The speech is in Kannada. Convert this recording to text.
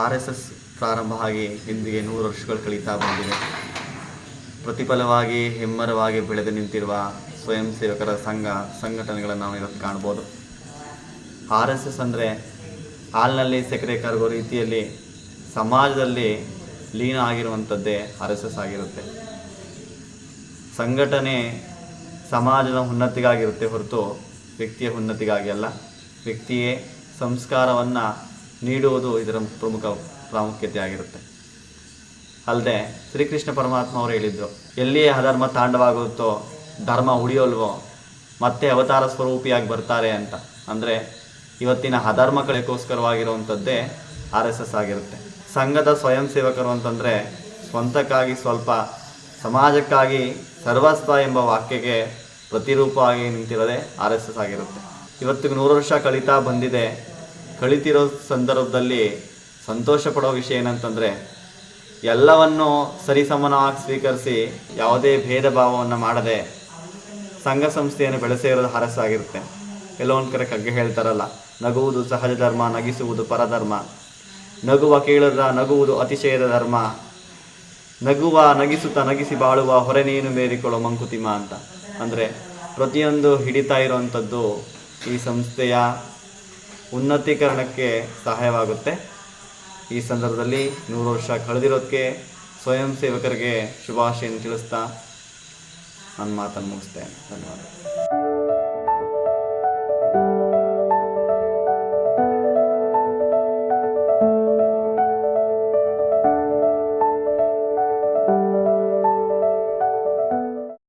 ಆರ್ ಎಸ್ ಎಸ್ ಪ್ರಾರಂಭ ಆಗಿ ಇಂದಿಗೆ ನೂರು ವರ್ಷಗಳು ಕಳೀತಾ ಬಂದಿದೆ. ಪ್ರತಿಫಲವಾಗಿ, ಹೆಮ್ಮರವಾಗಿ ಬೆಳೆದು ನಿಂತಿರುವ ಸ್ವಯಂ ಸೇವಕರ ಸಂಘ, ಸಂಘಟನೆಗಳನ್ನು ನಾವು ಇವತ್ತು ಕಾಣ್ಬೋದು ಆರ್ ಎಸ್ ಎಸ್ ಅಂದರೆ ಹಾಲಿನಲ್ಲಿ ಸಕ್ಕರೆ ಕರಗೋ ರೀತಿಯಲ್ಲಿ ಸಮಾಜದಲ್ಲಿ ಲೀನ ಆಗಿರುವಂಥದ್ದೇ ಆರ್ ಎಸ್ ಎಸ್ ಆಗಿರುತ್ತೆ. ಸಂಘಟನೆ ಸಮಾಜದ ಉನ್ನತಿಗಾಗಿರುತ್ತೆ ಹೊರತು ವ್ಯಕ್ತಿಯ ಉನ್ನತಿಗಾಗಿ ಅಲ್ಲ. ವ್ಯಕ್ತಿಯೇ ಸಂಸ್ಕಾರವನ್ನು ನೀಡುವುದು ಇದರ ಪ್ರಮುಖ ಪ್ರಾಮುಖ್ಯತೆ ಆಗಿರುತ್ತೆ. ಅಲ್ಲದೆ ಶ್ರೀಕೃಷ್ಣ ಪರಮಾತ್ಮ ಅವರು ಹೇಳಿದ್ದು, ಎಲ್ಲಿಯೇ ಅಧರ್ಮ ತಾಂಡವಾಗುತ್ತೋ, ಧರ್ಮ ಉಳಿಯೋಲ್ವೋ, ಮತ್ತೆ ಅವತಾರ ಸ್ವರೂಪಿಯಾಗಿ ಬರ್ತಾರೆ ಅಂತ. ಅಂದರೆ ಇವತ್ತಿನ ಅಧರ್ಮ ಕಳೆಗೋಸ್ಕರವಾಗಿರುವಂಥದ್ದೇ ಆರ್ ಎಸ್ ಎಸ್ ಆಗಿರುತ್ತೆ. ಸಂಘದ ಸ್ವಯಂ ಸೇವಕರು ಅಂತಂದರೆ ಸ್ವಂತಕ್ಕಾಗಿ ಸ್ವಲ್ಪ ಸಮಾಜಕ್ಕಾಗಿ ಸರ್ವಸ್ವ ಎಂಬ ವಾಕ್ಯಕ್ಕೆ ಪ್ರತಿರೂಪವಾಗಿ ನಿಂತಿರೋದೇ ಆರ್ ಎಸ್ ಎಸ್ ಆಗಿರುತ್ತೆ. ಇವತ್ತಿಗೆ ನೂರು ವರ್ಷ ಕಳೀತಾ ಬಂದಿದೆ ಕಳಿತಿರೋ ಸಂದರ್ಭದಲ್ಲಿ ಸಂತೋಷ ಪಡೋ ವಿಷಯ ಏನಂತಂದರೆ, ಎಲ್ಲವನ್ನು ಸರಿಸಮನವಾಗಿ ಸ್ವೀಕರಿಸಿ ಯಾವುದೇ ಭೇದ ಭಾವವನ್ನು ಮಾಡದೆ ಸಂಘ ಸಂಸ್ಥೆಯನ್ನು ಬೆಳೆಸಿರೋದು ಹರಸಾಗಿರುತ್ತೆ. ಒಂದು ಕಡೆ ಕಗ್ಗೆ ಹೇಳ್ತಾರಲ್ಲ, ನಗುವುದು ಸಹಜ ಧರ್ಮ, ನಗಿಸುವುದು ಪರಧರ್ಮ. ನಗುವ ಕೇಳದ, ನಗುವುದು ಅತಿಶಯದ ಧರ್ಮ. ನಗುವ, ನಗಿಸುತ್ತ, ನಗಿಸಿ ಬಾಳುವ ಹೊರೆ ನೀನು ಮೇರಿಕೊಳ್ಳೋ ಮಂಕುತಿಮ್ಮ ಅಂತ. ಅಂದರೆ ಪ್ರತಿಯೊಂದು ಹಿಡಿತಾ ಇರುವಂಥದ್ದು ಈ ಸಂಸ್ಥೆಯ ಉನ್ನತೀಕರಣಕ್ಕೆ ಸಹಾಯವಾಗುತ್ತೆ. ಈ ಸಂದರ್ಭದಲ್ಲಿ ನೂರು ವರ್ಷ ಕಳೆದಿರೋದಕ್ಕೆ ಸ್ವಯಂ ಸೇವಕರಿಗೆ ಶುಭಾಶಯ ತಿಳಿಸ್ತಾ ನನ್ನ ಮಾತನ್ನು ಮುಗಿಸ್ತೇನೆ. ಧನ್ಯವಾದ